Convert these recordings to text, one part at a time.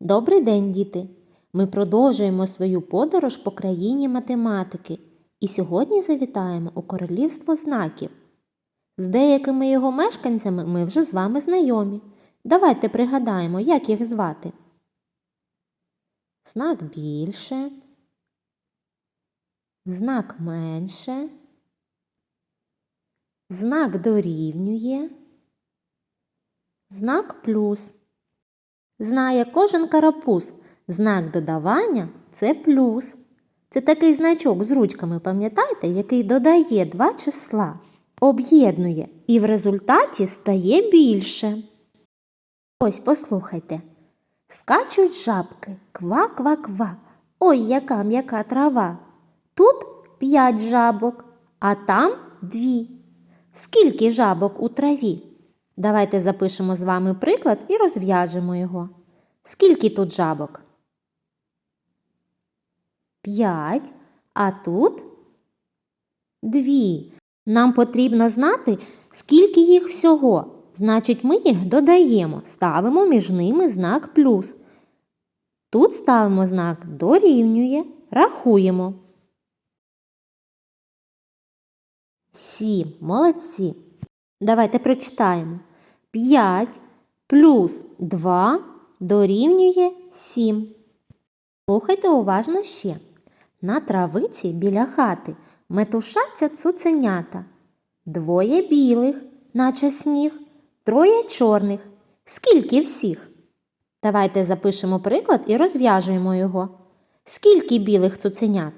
Добрий день, діти! Ми продовжуємо свою подорож по країні математики і сьогодні завітаємо у королівство знаків. З деякими його мешканцями ми вже з вами знайомі. Давайте пригадаємо, як їх звати. Знак більше, знак менше, знак дорівнює, знак плюс. Знає кожен карапуз. Знак додавання це плюс. Це такий значок з ручками, пам'ятаєте, який додає два числа, об'єднує і в результаті стає більше. Ось послухайте. Скачуть жабки, ква-ква-ква. Ой, яка м'яка трава. Тут п'ять жабок, а там дві. Скільки жабок у траві? Давайте запишемо з вами приклад і розв'яжемо його. Скільки тут жабок? П'ять. А тут дві. Нам потрібно знати, скільки їх всього. Значить, ми їх додаємо, ставимо між ними знак плюс. Тут ставимо знак дорівнює, рахуємо. Сім. Молодці. Давайте прочитаємо. 5 плюс 2 дорівнює 7. Слухайте уважно ще. На травиці біля хати метушаться цуценята. Двоє білих, наче сніг, троє чорних. Скільки всіх? Давайте запишемо приклад і розв'яжуємо його. Скільки білих цуценят?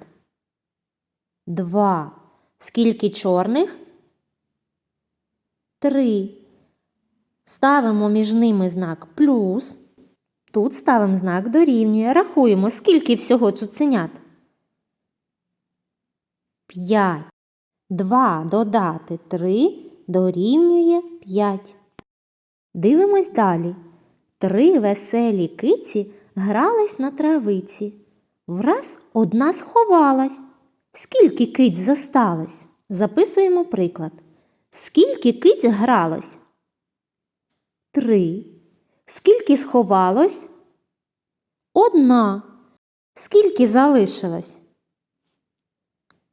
Два. Скільки чорних? Три. Ставимо між ними знак плюс. Тут ставимо знак дорівнює. Рахуємо, скільки всього цуценят. П'ять. Два додати три дорівнює п'ять. Дивимось далі. Три веселі киці грались на травиці. Враз одна сховалась. Скільки киць зосталось? Записуємо приклад. Скільки киць гралось? Три. Скільки сховалось? Одна. Скільки залишилось?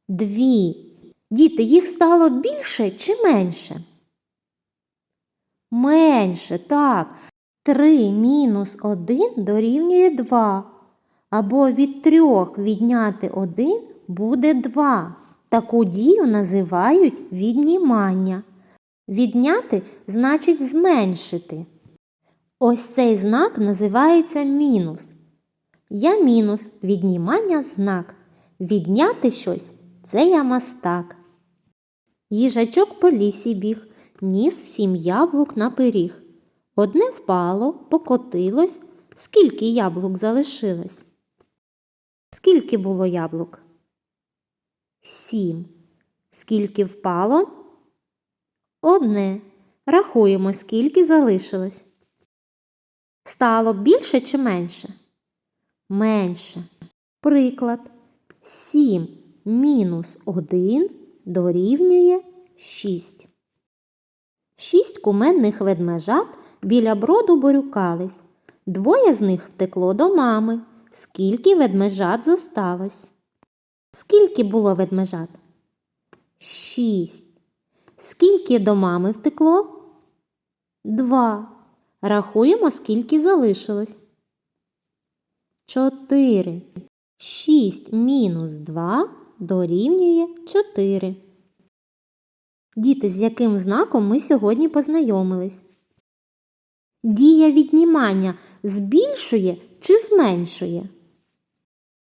Дві. Діти, їх стало більше чи менше? Менше, так. Три мінус один дорівнює два. Або від трьох відняти один буде два. Таку дію називають віднімання. Відняти значить зменшити. Ось цей знак називається мінус. Я мінус віднімання знак. Відняти щось це я мастак. Їжачок по лісі біг, ніс сім яблук на пиріг. Одне впало, покотилось. Скільки яблук залишилось? Скільки було яблук? Сім. Скільки впало? Одне. Рахуємо, скільки залишилось. Стало більше чи менше? Менше. Приклад. 7 мінус 1 дорівнює 6. Шість куменних ведмежат біля броду борюкались. Двоє з них втекло до мами. Скільки ведмежат зосталось? Скільки було ведмежат? Шість. Скільки до мами втекло? Два. Рахуємо, скільки залишилось. Чотири. Шість мінус два дорівнює чотири. Діти, з яким знаком ми сьогодні познайомились? Дія віднімання збільшує чи зменшує?